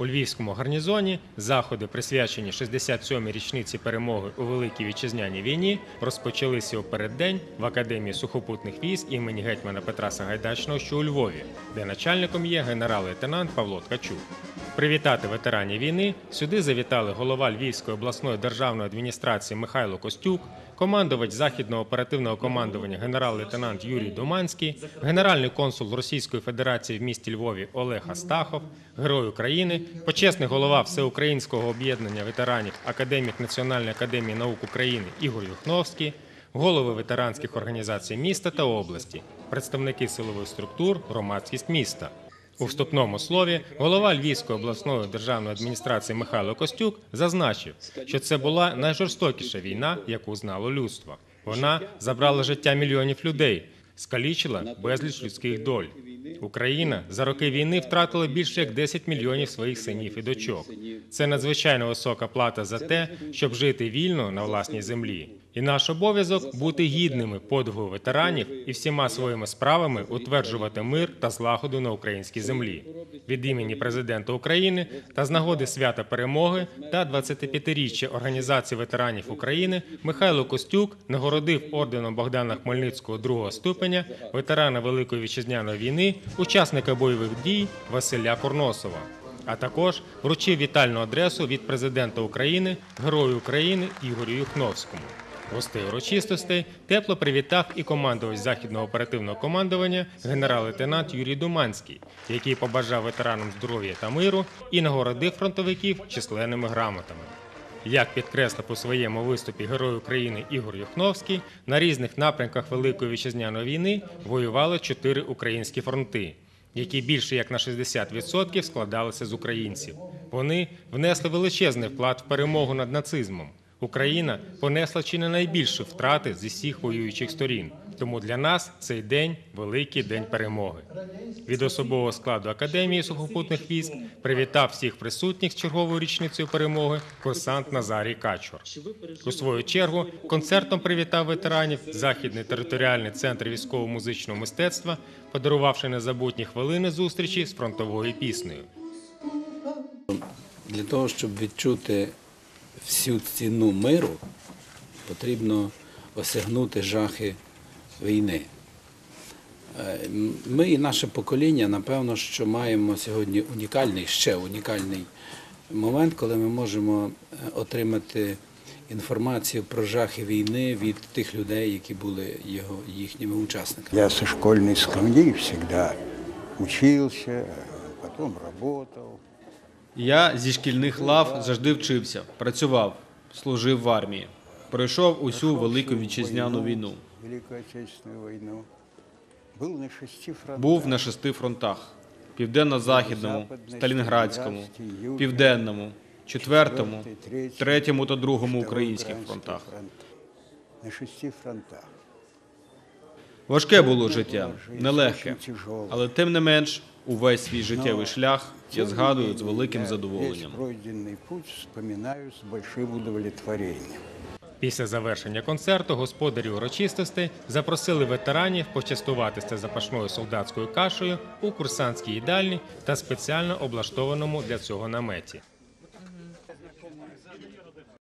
У Львівському гарнізоні заходи, присвячені 67-й річниці перемоги у Великій Вітчизняній війні, розпочалися у переддень в Академії сухопутних військ імені гетьмана Петра Сагайдачного, що у Львові, де начальником є генерал-лейтенант Павло Ткачук. Привітати ветеранів війни сюди завітали голова Львівської обласної державної адміністрації Михайло Костюк, командувач західного оперативного командування генерал-лейтенант Юрій Думанський, генеральний консул Російської Федерації в місті Львові Олег Астахов, герой України, почесний голова Всеукраїнського об'єднання ветеранів Академік Національної академії наук України Ігор Юхновський, голови ветеранських організацій міста та області, представники силових структур, громадськість міста. У вступному слові голова Львівської обласної державної адміністрації Михайло Костюк зазначив, що це була найжорстокіша війна, яку знало людство. Вона забрала життя мільйонів людей, скалічила безліч людських доль. Україна за роки війни втратила більше як 10 мільйонів своїх синів і дочок. Це надзвичайно висока плата за те, щоб жити вільно на власній землі. І наш обов'язок бути гідними подвигу ветеранів і всіма своїми справами утверджувати мир та злагоду на українській землі. Від імені президента України та з нагоди свята перемоги та 25-річчя Організації ветеранів України Михайло Костюк нагородив орденом Богдана Хмельницького другого ступеня ветерана Великої вітчизняної війни, учасника бойових дій Василя Корносова. А також вручив вітальну адресу від президента України, Герою України Ігорю Юхновському. Гостей урочистостей тепло привітав і командувач західного оперативного командування генерал-лейтенант Юрій Думанський, який побажав ветеранам здоров'я та миру і нагородив фронтовиків численними грамотами. Як підкреслив у своєму виступі Герой України Ігор Юхновський, на різних напрямках Великої вітчизняної війни воювали чотири українські фронти, які більше як на 60% складалися з українців. Вони внесли величезний вклад в перемогу над нацизмом. Україна понесла чи не найбільші втрати зі всіх воюючих сторін. Тому для нас цей день великий день перемоги. Від особового складу Академії сухопутних військ привітав всіх присутніх з черговою річницею перемоги курсант Назарій Качур. У свою чергу концертом привітав ветеранів Західний територіальний центр військово-музичного мистецтва, подарувавши незабутні хвилини зустрічі з фронтовою піснею. Для того, щоб відчути всю ціну миру, потрібно осягнути жахи війни. Е, Ми і наше покоління, напевно, що маємо сьогодні унікальний, ще унікальний момент, коли ми можемо е, отримати інформацію про жахи війни від тих людей, які були його, їхніми учасниками. Я со школьной скамьи всегда учился, потом работал. Я зі шкільних лав завжди вчився, працював, служив в армії, пройшов усю велику вітчизняну війну. Був на шести фронтах: південно-західному, Сталінградському, південному, четвертому, третьому та другому українських фронтах. На шести фронтах. Важке було життя, нелегке, але тим не менш, увесь свій життєвий шлях я згадую з великим задоволенням. Після завершення концерту господарі урочистостей запросили ветеранів почастуватися запашною солдатською кашею у курсантській їдальні та спеціально облаштованому для цього наметі.